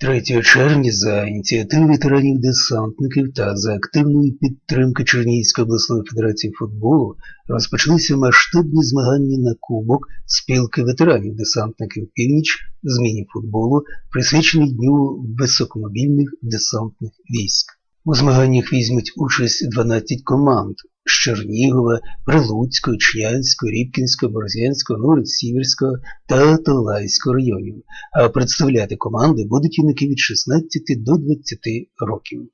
3 червня за ініціативи ветеранів-десантників та за активної підтримки Чернігівської обласної федерації футболу розпочалися масштабні змагання на кубок спілки ветеранів-десантників Північ з міні-футболу, присвячений Дню високомобільних десантних військ. У змаганнях візьмуть участь 12 команд з Чернігова, Прилуцького, Чнянського, Рібкінського, Борзянського, Новосіверського та Талайського районів, а представляти команди будуть юнаки від 16 до 20 років.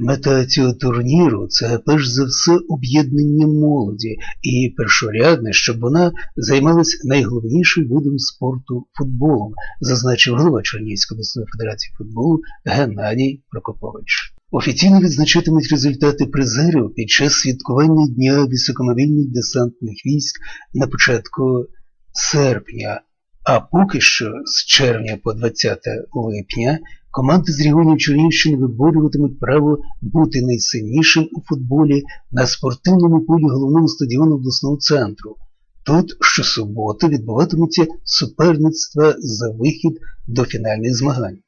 Мета цього турніру це перш за все об'єднання молоді і першорядне, щоб вона займалась найголовнішим видом спорту футболом, зазначив голова Чернігівської обласної федерації футболу Геннадій Прокопович. Офіційно відзначатимуть результати призерів під час святкування Дня високомобільних десантних військ на початку серпня, а поки що з червня по 20 липня команди з регіонів Чернігівщини виборюватимуть право бути найсильнішим у футболі на спортивному полі головного стадіону обласного центру. Тут щосуботи відбуватимуться суперництва за вихід до фінальних змагань.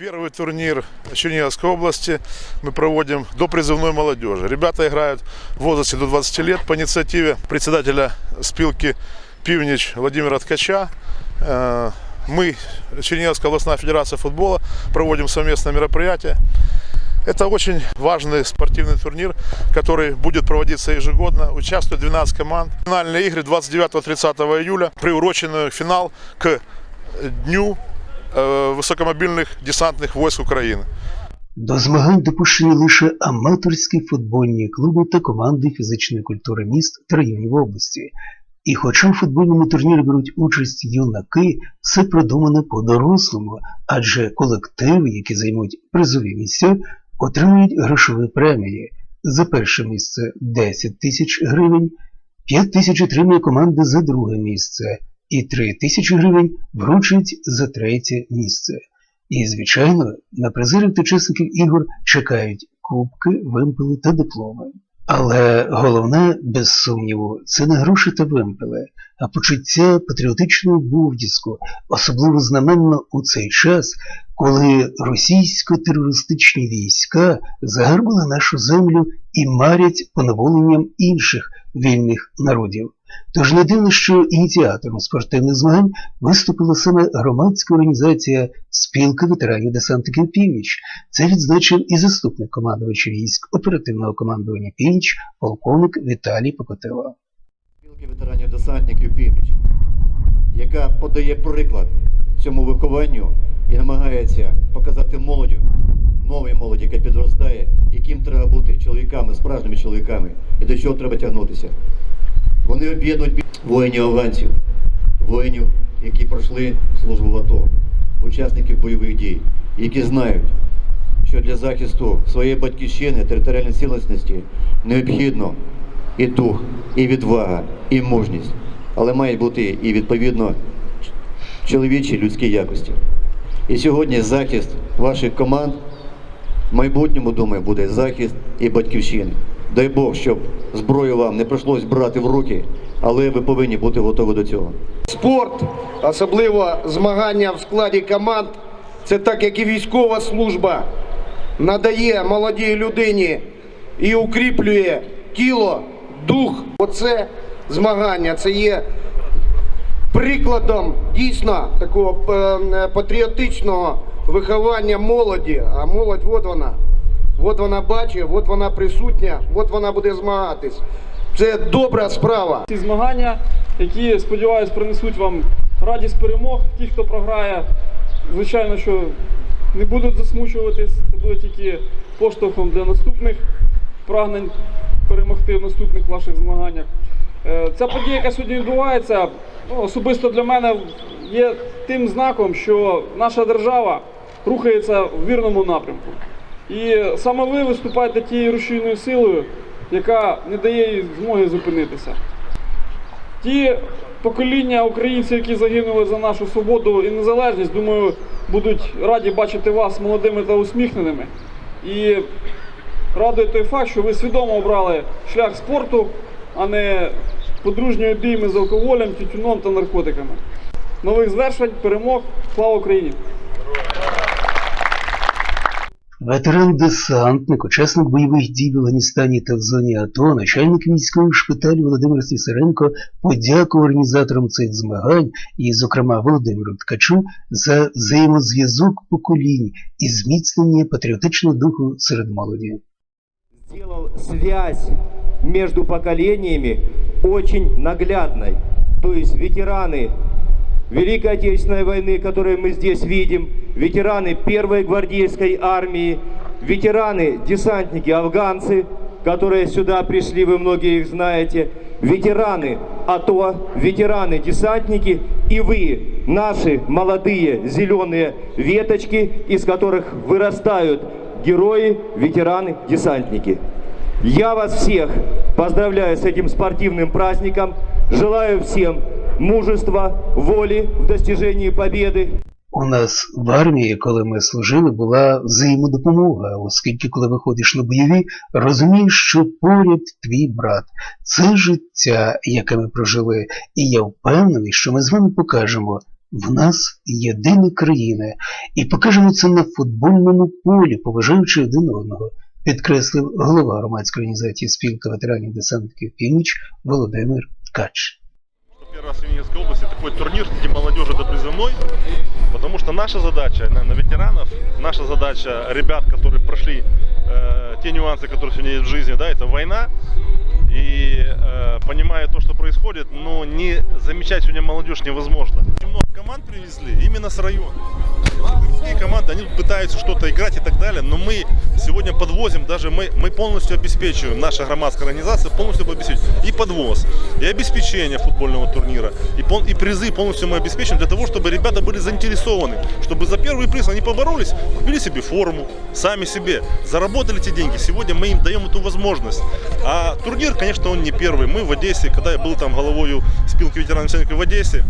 Первый турнир Черниговской области мы проводим до призывной молодежи. Ребята играют в возрасте до 20 лет по инициативе председателя спилки Пивнич Владимира Ткача. Э, Мы, Черниговская областная федерация футбола, проводим совместное мероприятие. Это очень важный спортивный турнир, который будет проводиться ежегодно. Участвует 12 команд. Финальные игры 29-30 июля, приуроченные финал к Дню э, высокомобильных десантных войск України. До змагань допущені лише аматорські футбольні клуби та команди фізичної культури міст та районів області. І хоча у футбольному турнірі беруть участь юнаки, все продумано по-дорослому, адже колективи, які займуть призові місця, отримують грошові премії. За перше місце 10 тисяч гривень, 5 тисяч отримує команда за друге місце, і 3 тисячі гривень вручать за третє місце. І, звичайно, на призерів та учасників ігор чекають кубки, вимпели та дипломи. Але головне, без сумніву, це не гроші та вимпели, а почуття патріотичного обов'язку, особливо знаменно у цей час, коли російсько-терористичні війська загарбали нашу землю і марять поневоленням інших вільних народів. Тож не дивно, що ініціатором спортивних змагань виступила саме громадська організація Спілка ветеранів десантників Північ. Це відзначив і заступник командувача військ оперативного командування Північ, полковник Віталій Покотило. спілки ветеранів десантників Північ, яка подає приклад цьому вихованню і намагається показати молоді, новій молоді, яка підростає, яким треба бути чоловіками, справжніми чоловіками, і до чого треба тягнутися. Вони об'єднують воїнів афганців, воїнів, які пройшли службу в АТО, учасників бойових дій, які знають, що для захисту своєї батьківщини, територіальної цілісності необхідно і дух, і відвага, і мужність, але мають бути і відповідно чоловічі людські якості. І сьогодні захист ваших команд в майбутньому, думаю, буде захист і батьківщини. Дай Бог, щоб зброю вам не прийшлось брати в руки, але ви повинні бути готові до цього. Спорт, особливо змагання в складі команд, це так як і військова служба надає молодій людині і укріплює тіло, дух. Оце змагання, це є прикладом дійсно такого е, патріотичного виховання молоді. А молодь, от вона. От вона бачить, от вона присутня, от вона буде змагатись. Це добра справа. Ці змагання, які сподіваюсь принесуть вам радість перемог. Ті, хто програє, звичайно, що не будуть засмучуватись, це буде тільки поштовхом для наступних прагнень перемогти в наступних ваших змаганнях. Е, Ця подія, яка сьогодні відбувається, ну, особисто для мене є тим знаком, що наша держава рухається в вірному напрямку. І саме ви виступаєте тією рушійною силою, яка не дає їй змоги зупинитися. Ті покоління українців, які загинули за нашу свободу і незалежність, думаю, будуть раді бачити вас молодими та усміхненими. І радує той факт, що ви свідомо обрали шлях спорту, а не подружньої обійми з алкоголем, тютюном та наркотиками. Нових звершень, перемог, слава Україні! Ветеран-десантник, учасник бойових дій в Афганістані та в зоні АТО, начальник військового шпиталю Володимир Слісаренко подякував організаторам цих змагань і, зокрема, Володимиру Ткачу за взаємозв'язок поколінь і зміцнення патріотичного духу серед молоді. сделал связь между поколениями очень наглядной. То есть ветераны Великой Отечественной войны, которые мы здесь видим, ветераны Первой гвардейской армии, ветераны десантники афганцы, которые сюда пришли, вы многие их знаете, ветераны АТО, ветераны десантники и вы, наши молодые зеленые веточки, из которых вырастают герои, ветераны, десантники. Я вас всех поздравляю с этим спортивным праздником. Желаю всем мужества, воли в достижении победы. У нас в армії, коли ми служили, була взаємодопомога, оскільки, коли виходиш на бойові, розумієш, що поряд твій брат. Це життя, яке ми прожили, і я впевнений, що ми з вами покажемо. В нас єдина країна, і покажемо це на футбольному полі, поважаючи один одного, підкреслив голова громадської організації спілка ветеранів десантників Північ Володимир Ткач. Первый раз в Ленинской области такой турнир среди молодежи до призывной, потому что наша задача, наверное, ветеранов, наша задача ребят, которые прошли э, те нюансы, которые сегодня есть в жизни, да, это война, и э, понимая то, что происходит, но не замечать сегодня молодежь невозможно. Очень много команд привезли именно с района. Другие команды, они пытаются что-то играть и так далее, но мы сегодня подвозим, даже мы, мы полностью обеспечиваем, наша громадская организация полностью обеспечивает и подвоз, и обеспечение футбольного турнира, и, пол- и призы полностью мы обеспечиваем для того, чтобы ребята были заинтересованы, чтобы за первый приз они поборолись, купили себе форму, сами себе, заработали эти деньги. Сегодня мы им даем эту возможность. А турнир, конечно, он не первый. Мы в Одессе, когда я был там головою спилки ветеранов десантников в Одессе,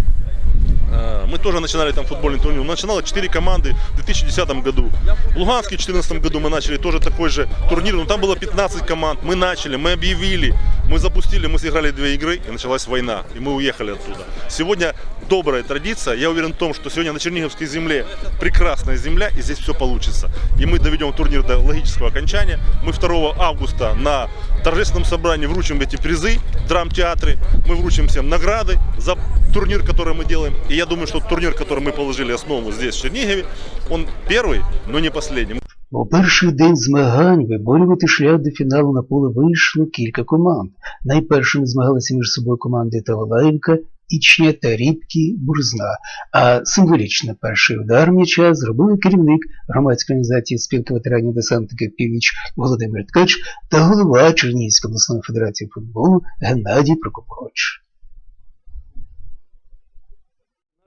Э, Мы тоже начинали там футбольный турнир. Начинало 4 команды в 2010 году. В Луганске в 2014 году мы начали тоже такой же турнир. Но там было 15 команд. Мы начали, мы объявили, мы запустили, мы сыграли две игры и началась война. И мы уехали оттуда. Сегодня добрая традиция. Я уверен в том, что сегодня на Черниговской земле прекрасная земля и здесь все получится. И мы доведем турнир до логического окончания. Мы 2 августа на торжественном собрании вручим эти призы в драмтеатре. Мы вручим всем награды за турнир, который мы делаем. И я думаю, что турнир, который мы положили основу здесь, в Чернигове, он первый, но не последний. У перший день змагань виборювати шлях до фіналу на поле вийшло кілька команд. Найпершими змагалися між собою команди Тавалаївка, Ічня та Рібкі Бурзна. А символічно перший удар м'яча зробили керівник громадської організації спілки ветеранів десантників Північ Володимир Ткач та голова Чернігівської обласної федерації футболу Геннадій Прокопович.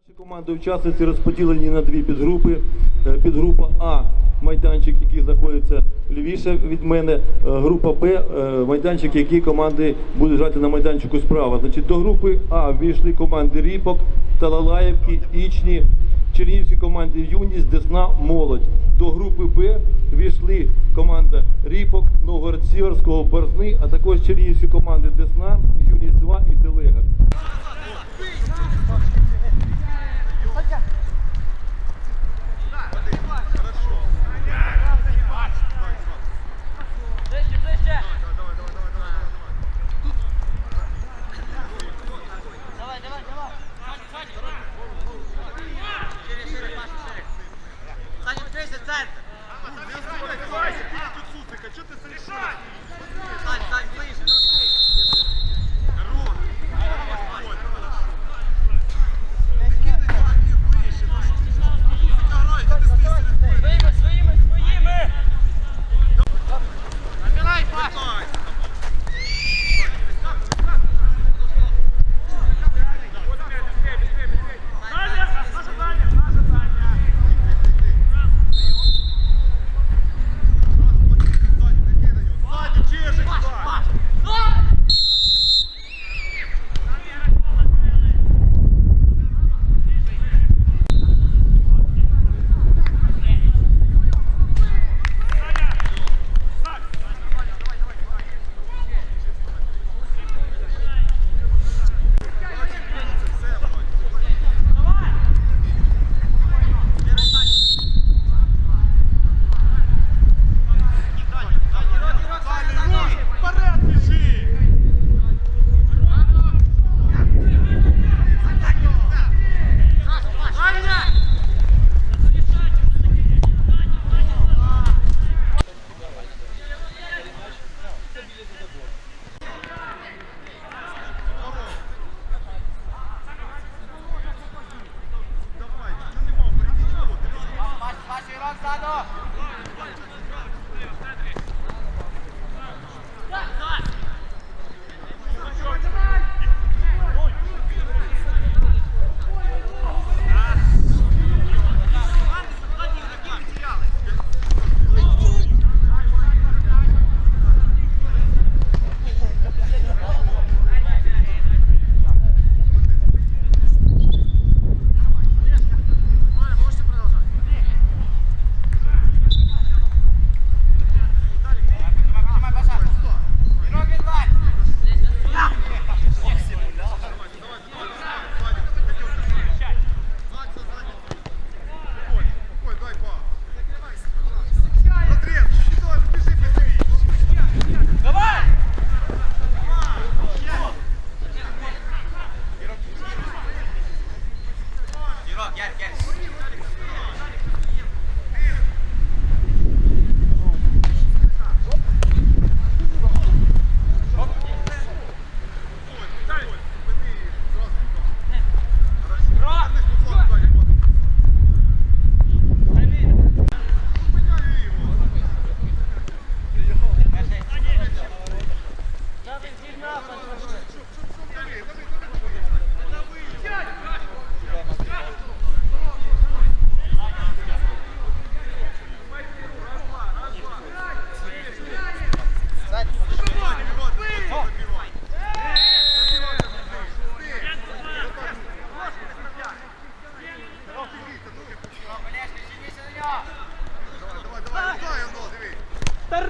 Наші команди учасниці розподілені на дві підгрупи. Е, Підгрупа А майданчик, який знаходиться лівіше від мене. Е, Група Б е, майданчик, який команди будуть грати на майданчику справа. Значить, до групи А війшли команди Ріпок, Талалаєвки, Ічні, Чернігівські команди Юність, Десна, Молодь. До групи Б війшли команда Ріпок, Новгород Сіверського, Борзни, а також чернігівські команди Десна, Юність 2 і Телега.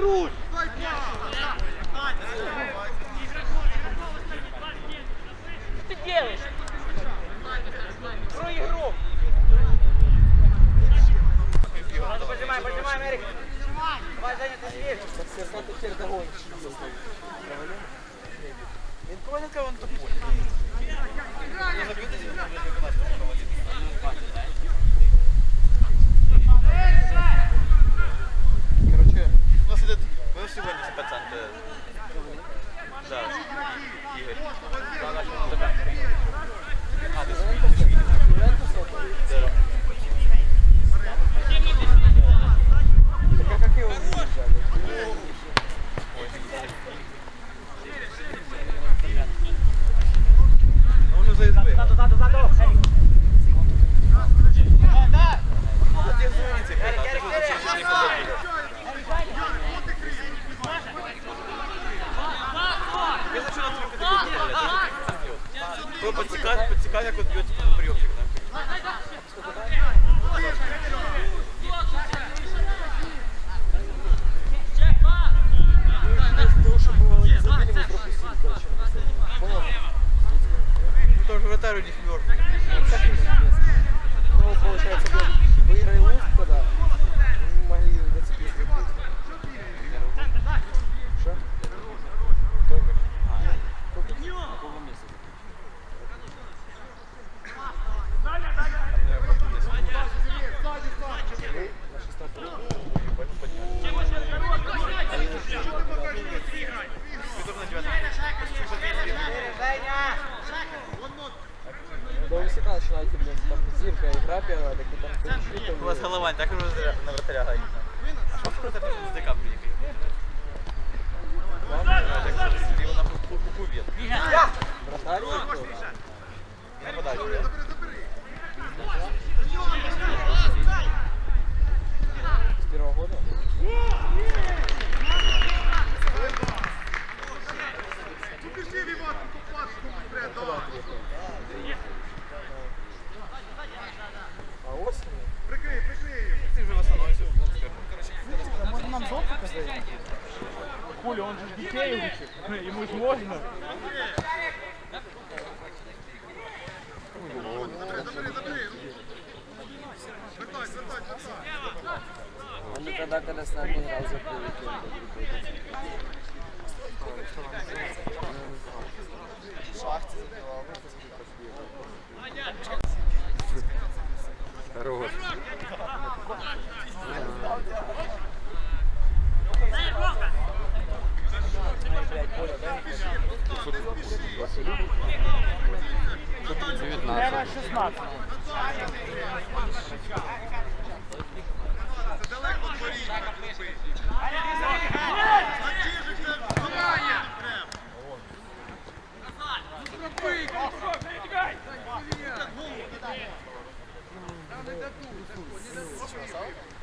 Русь! Детей учит, ему ж можно. Он тогда, когда с нами играл за полуикенда. Наверное, 16.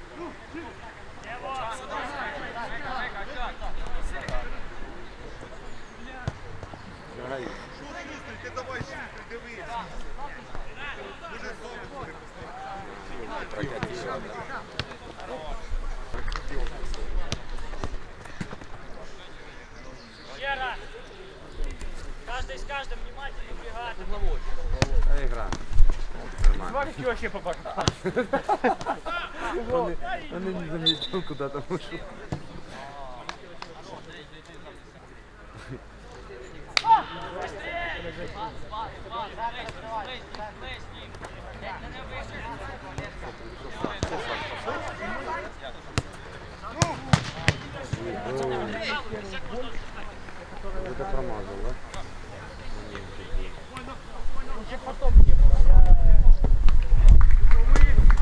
Вера! Каждый с каждым внимательно убегает. Угловой. Игра. Смотри, вообще попал. Он не заметил, куда там ушел. Быстрее! Это промазал, да? потом не было. Я...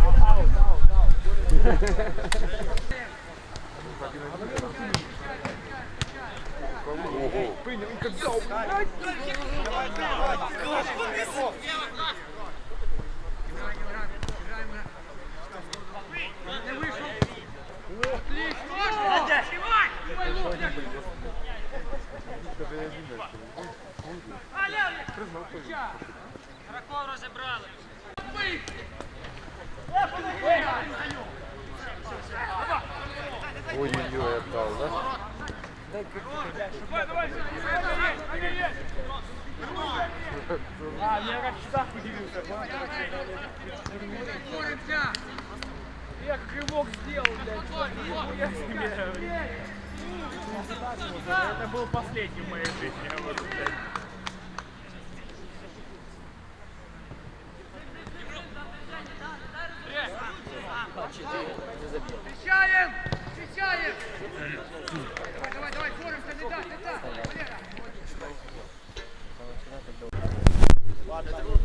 Аут, аут, аут. Принял, и как Встречаем! Встречаем! Давай, давай, давай, боремся, не дай, не дай! Валера! Ладно, это было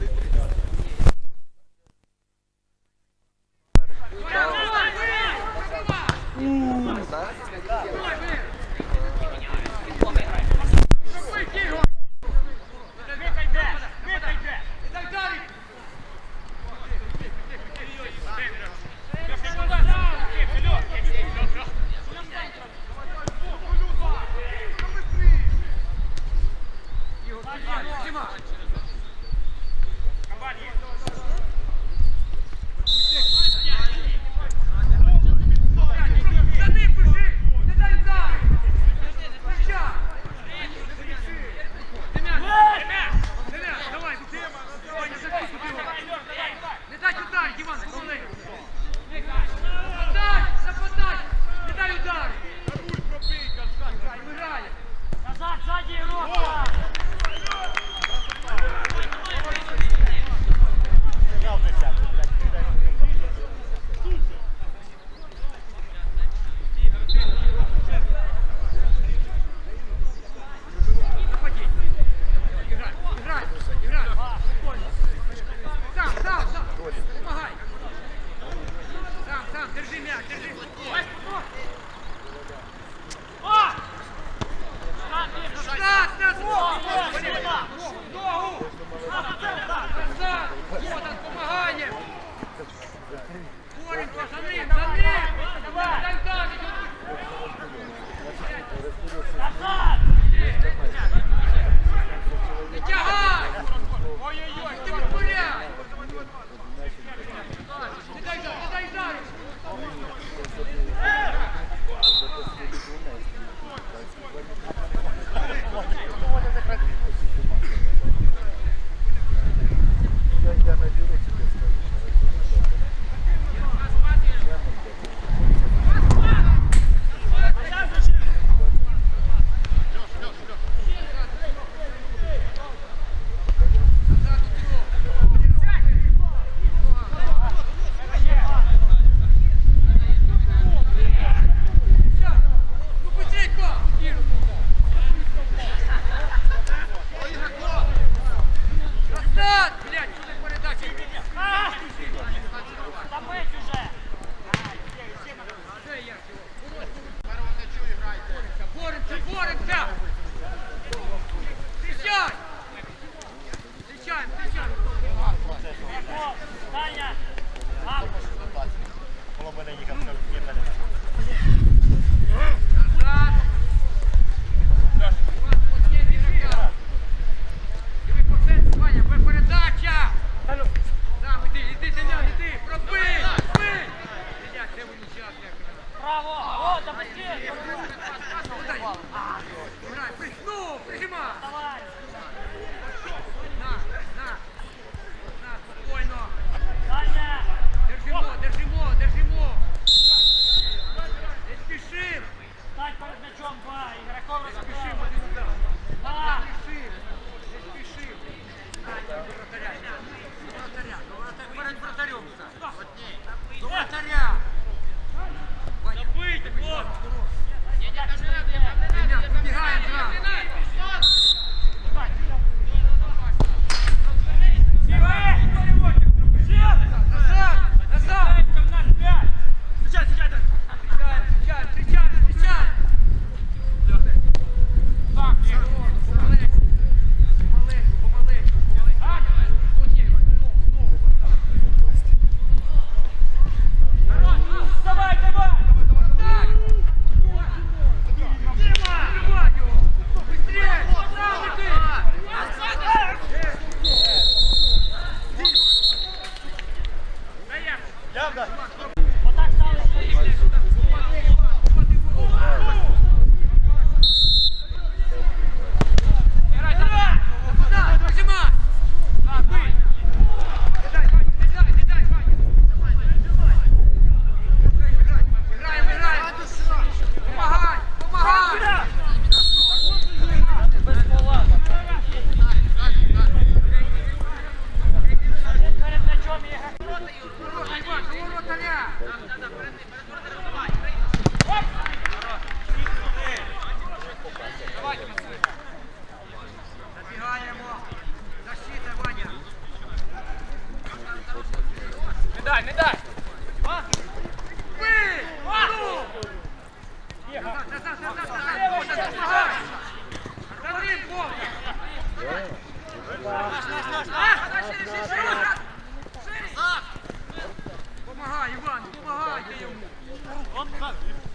Hop, kalk.